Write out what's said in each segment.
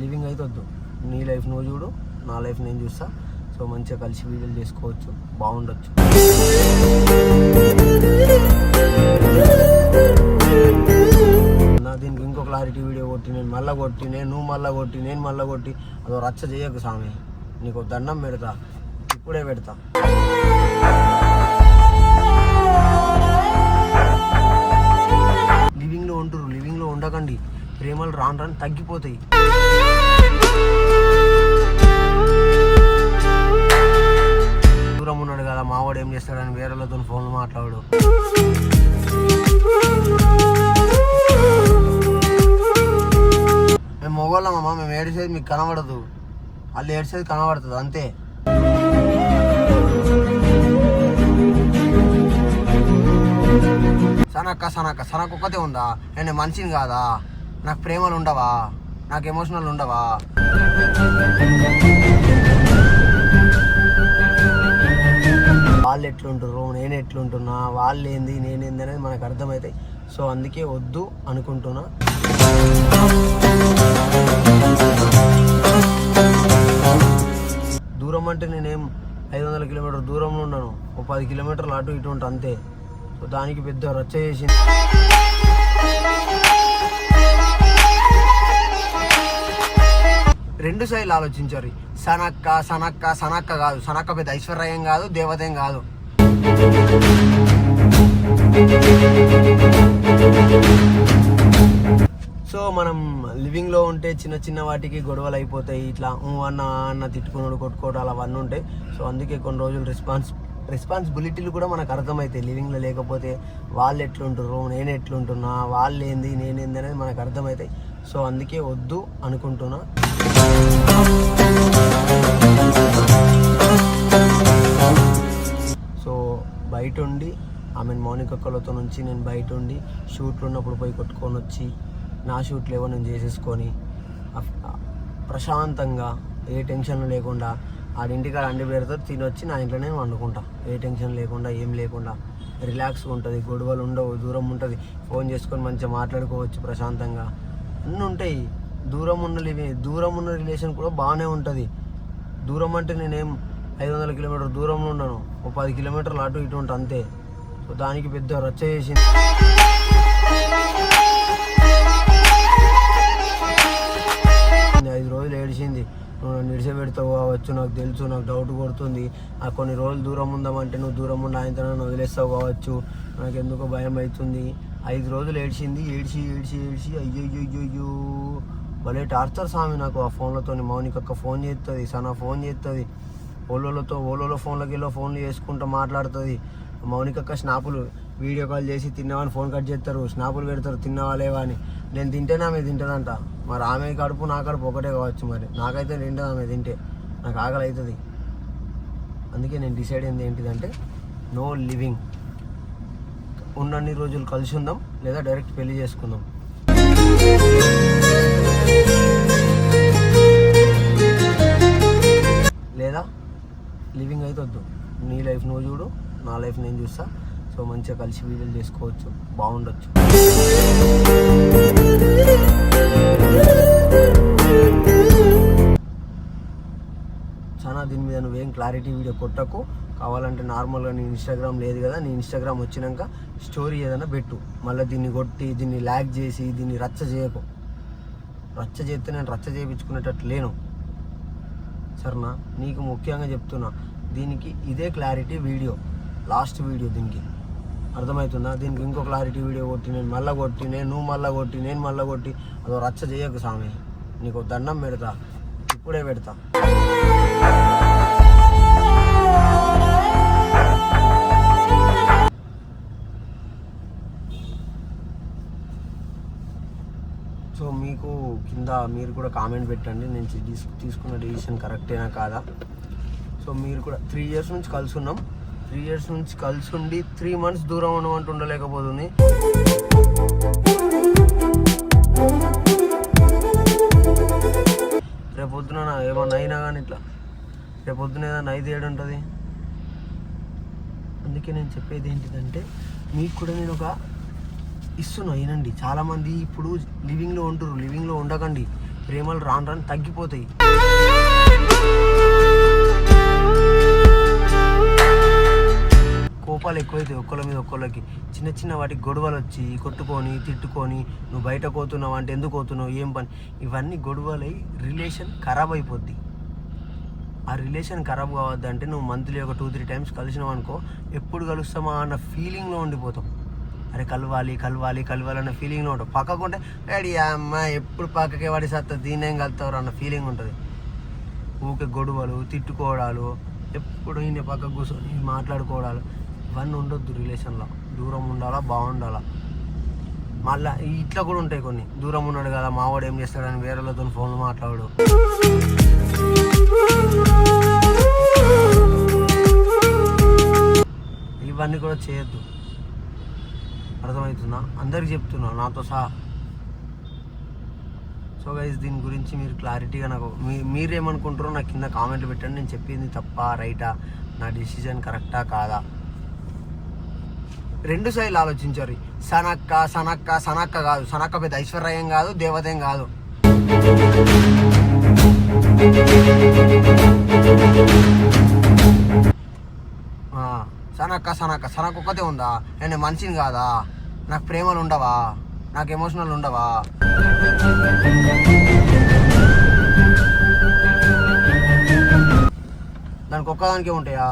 Living అయితే వద్దు. నీ లైఫ్ నువ్వు చూడు నా లైఫ్ నేను చూస్తా. సో మంచిగా కలిసి వీడియోలు చేసుకోవచ్చు. బాగుండొచ్చు. నా దీనికి ఇంకో క్లారిటీ వీడియో కొట్టి నేను మళ్ళా కొట్టి నేను నువ్వు మళ్ళా కొట్టి నేను మళ్ళా కొట్టి అదో రచ్చ చేయకు స్వామి. నీకు దండం పెడతా. ఇప్పుడే పెడతా. లివింగ్లో ఉంటారు లివింగ్లో ఉండకండి. ప్రేమలు రాను రాను తగ్గిపోతాయి. దూరం ఉన్నాడు కదా మావాడు ఏం చేస్తాడని వేరేలతో ఫోన్లు మాట్లాడు. మేము మొగోళ్ళమమ్మా మేము ఏడిసేది మీకు కనబడదు. వాళ్ళు ఏడిసేది కనబడుతుంది అంతే. సనక్క సనక్క సనక్క ఒక్కతే ఉందా? నేను మనిషిని కాదా? నాకు ప్రేమలు ఉండవా? నాకు ఎమోషనల్ ఉండవా? వాళ్ళు ఎట్లుంటారు నేను ఎట్లుంటున్నా? వాళ్ళు ఏంది? నేనేంది అనేది మనకు అర్థమవుతాయి సో అందుకే వద్దు అనుకుంటున్నా. దూరం అంటే నేనేం ఐదు వందల కిలోమీటర్ దూరంలో ఉన్నాను. ఒక పది కిలోమీటర్లు అటు ఇటు ఉంటా అంతే. సో దానికి పెద్ద రచ్చ చేసింది. రెండు సైడ్లు ఆలోచించారు. సనక్క సనక్క సనక్క కాదు. సనక్క పెద్ద ఐశ్వర్యం కాదు దేవతయం కాదు. సో మనం లివింగ్లో ఉంటే చిన్న చిన్న వాటికి గొడవలు అయిపోతాయి. ఇట్లా అన్న అన్న తిట్టుకున్నాడు కొట్టుకోవడాలు అవన్నీ ఉంటాయి. సో అందుకే కొన్ని రోజులు రెస్పాన్స్ రెస్పాన్సిబిలిటీలు కూడా మనకు అర్థమవుతాయి. లివింగ్లో లేకపోతే వాళ్ళు ఎట్లుంటారు నేను ఎట్లుంటున్నా వాళ్ళు ఏంది నేనేంది అనేది మనకు అర్థమవుతాయి. సో అందుకే వద్దు అనుకుంటున్నా. సో బయట ఉండి ఆమె మౌనిక అక్కలతో నుంచి నేను బయట ఉండి షూట్లు ఉన్నప్పుడు పోయి కొట్టుకొని వచ్చి నా షూట్లు ఏవో నేను చేసేసుకొని ప్రశాంతంగా ఏ టెన్షన్ లేకుండా ఆడింటికాడ అండి పేరుతో తినొచ్చి నా ఇంట్లో నేను వండుకుంటా. ఏ టెన్షన్ లేకుండా ఏం లేకుండా రిలాక్స్గా ఉంటుంది గొడవలు ఉండవు దూరం ఉంటుంది. ఫోన్ చేసుకొని మంచిగా మాట్లాడుకోవచ్చు ప్రశాంతంగా. అన్నీ ఉంటాయి దూరం ఉన్న దూరం ఉన్న రిలేషన్ కూడా బాగానే ఉంటుంది. దూరం అంటే నేనేం ఐదు వందల కిలోమీటర్ దూరంలో ఉన్నాను. ఒక పది కిలోమీటర్లు అటు ఇటు ఉంటా అంతే. సో దానికి పెద్ద రచ్చ చేసింది. ఐదు రోజులు ఏడిచింది నువ్వు నన్ను నిడిచిపెడతావు కావచ్చు నాకు తెలుసు నాకు డౌట్ కొడుతుంది. ఆ కొన్ని రోజులు దూరం ఉందామంటే నువ్వు దూరం ఉన్న ఆయనతో నన్ను వదిలేస్తావు కావచ్చు. నాకు ఎందుకో భయం అవుతుంది. ఐదు రోజులు ఏడ్చింది ఏడ్చి ఏడ్చి ఏడ్చి అయ్యో భలే టార్చర్ స్వామి నాకు ఆ ఫోన్లతో మౌనికక్క ఫోన్ చేస్తుంది సనా ఫోన్ చేస్తుంది ఓలోలతో ఓలోలో ఫోన్లకి వెళ్ళో ఫోన్లు చేసుకుంటూ మాట్లాడుతుంది. మౌనికక్క స్నాపులు వీడియో కాల్ చేసి తిన్నావని ఫోన్ కట్ చేస్తారు స్నాపులు పెడతారు తిన్నావా లేవా అని. నేను తింటేనే ఆమె తింటుందంట. మరి ఆమె కడుపు నా కడుపు ఒకటే కావచ్చు మరి. నాకైతే తింటుంది ఆమె తింటే. నాకు ఆకలి అవుతుంది అందుకే నేను డిసైడ్ అయింది ఏంటిదంటే నో లివింగ్. ఉన్నన్ని రోజులు కలిసి ఉందాం లేదా డైరెక్ట్ పెళ్ళి చేసుకుందాం. వద్దు. నీ లైఫ్ నువ్వు చూడు నా లైఫ్ నేను చూస్తా. సో మంచిగా కలిసి వీడియోలు చేసుకోవచ్చు బాగుండొచ్చు. చాలా దీని మీద నువ్వేం క్లారిటీ వీడియో కొట్టకు. కావాలంటే నార్మల్గా నీ ఇన్స్టాగ్రామ్ లేదు కదా నీ ఇన్స్టాగ్రామ్ వచ్చినాక స్టోరీ ఏదైనా పెట్టు. మళ్ళీ దీన్ని కొట్టి దీన్ని ల్యాక్ చేసి దీన్ని రచ్చ చేయకు. రచ్చ చేస్తే నేను రచ్చ చేయించుకునేటట్టు లేను. సరేనా? నీకు ముఖ్యంగా చెప్తున్నా దీనికి ఇదే క్లారిటీ వీడియో లాస్ట్ వీడియో దీనికి. అర్థమవుతుందా? దీనికి ఇంకో క్లారిటీ వీడియో కొట్టి నేను మళ్ళా కొట్టి నేను నువ్వు మళ్ళా కొట్టి నేను మళ్ళా కొట్టి అదో రచ్చ చేయకు స్వామి. నీకు దండం పెడతా ఇప్పుడే పెడతా. సో మీకు కింద మీరు కూడా కామెంట్ పెట్టండి. నేను తీసుకున్న డిసిషన్ కరెక్టేనా కాదా? సో మీరు కూడా త్రీ ఇయర్స్ నుంచి కలిసి ఉన్నాం త్రీ ఇయర్స్ నుంచి కలిసి ఉండి త్రీ మంత్స్ దూరం ఉండమంటూ ఉండలేకపోతుంది. రేపొద్దున ఏమన్నా అయినా కానీ ఇట్లా రేపొద్దున ఏదైనా ఐదు ఏడు ఉంటుంది. అందుకే నేను చెప్పేది ఏంటిదంటే మీకు కూడా నేను ఒక ఇస్తున్నా వినండి. చాలామంది ఇప్పుడు లివింగ్లో ఉంటారు లివింగ్లో ఉండకండి. ప్రేమలు రాను రాను తగ్గిపోతాయి. ఎక్కువైతే ఒక్కళ్ళ మీద ఒక్కళ్ళకి చిన్న చిన్న వాటికి గొడవలు వచ్చి కొట్టుకొని తిట్టుకొని నువ్వు బయట పోతున్నావు అంటే ఎందుకు పోతున్నావు? ఏం పని? ఇవన్నీ గొడవలై రిలేషన్ ఖరాబ్ అయిపోద్ది. ఆ రిలేషన్ ఖరాబ్ కావద్దంటే నువ్వు మంత్లీ ఒక టూ త్రీ టైమ్స్ కలిసినావు అనుకో ఎప్పుడు కలుస్తామా అన్న ఫీలింగ్లో ఉండిపోతాం. అరే కలవాలి కలవాలి కలవాలి అన్న ఫీలింగ్లో ఉంటాం. పక్కకుంటే డాడీ అమ్మ ఎప్పుడు పక్కకే వాడి సత్తా దీనేం కలుతారు అన్న ఫీలింగ్ ఉంటుంది. ఊకే గొడవలు తిట్టుకోవడాలు ఎప్పుడు ఈయన పక్క కూర్చొని మాట్లాడుకోవడాలు. ఇవన్నీ ఉండొద్దు రిలేషన్లో దూరం ఉండాలా బాగుండాలా. మళ్ళా ఇట్లా కూడా ఉంటాయి కొన్ని. దూరం ఉన్నాడు కదా మావాడు ఏం చేస్తాడని వేరే వాళ్ళతో ఫోన్లో మాట్లాడు. ఇవన్నీ కూడా చేయొద్దు. అర్థమవుతుందా? అందరికి చెప్తున్నా నాతో సహా. సో గైజ్ దీని గురించి మీరు క్లారిటీగా నాకు మీ మీరేమనుకుంటారో నాకు కింద కామెంట్లు పెట్టండి. నేను చెప్పింది తప్ప రైటా నా డిసిజన్ కరెక్టా కాదా? రెండు సైలు ఆలోచించారు. సనక్క సనక్క సనక్క కాదు. సనక్క పెద్ద ఐశ్వర్యం కాదు దేవతేం కాదు. సనక్క సనక్క. సనక్క ఒక్కతే ఉందా? నేను మనిషిని కాదా? నాకు ప్రేమలు ఉండవా? నాకు ఎమోషనల్ ఉండవా? దానికి ఒక్కదానికే ఉంటాయా?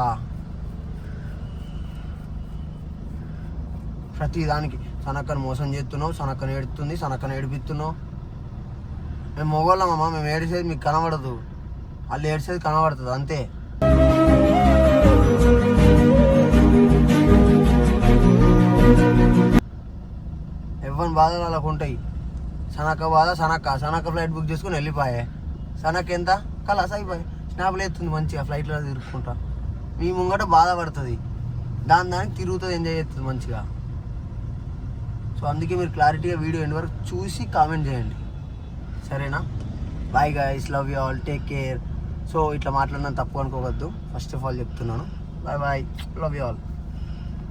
ప్రతి దానికి. సనక్కను మోసం చేస్తున్నావు సనక్కను ఏడుతుంది సనక్కను ఏడిపిస్తున్నావు. మేము మొగోళ్ళమమ్మా మేము ఏడిసేది మీకు కనబడదు. వాళ్ళు ఏడిసేది కనబడుతుంది అంతే. ఎవరి బాధలు వాళ్ళకు ఉంటాయి. సనక్క బాధ సనక్క. సనక్క ఫ్లైట్ బుక్ చేసుకుని వెళ్ళిపోయే. సనక్క ఎంత? కలాస్ అయిపోయి. స్నాప్లు ఎత్తుంది మంచిగా ఫ్లైట్లో తిరుక్కుంటా. మీ ముంగట బాధపడుతుంది. దాని దానికి తిరుగుతుంది ఎంజాయ్ చేస్తుంది మంచిగా. సో అందుకే మీరు క్లారిటీగా వీడియో ఎండ్ వరకు చూసి కామెంట్ చేయండి. సరేనా? Bye guys love you all take care so ఇట్లా మాట్లాడినా తప్పు అనుకోవద్దు. ఫస్ట్ ఆఫ్ ఆల్ చెప్తున్నాను. Bye bye love you all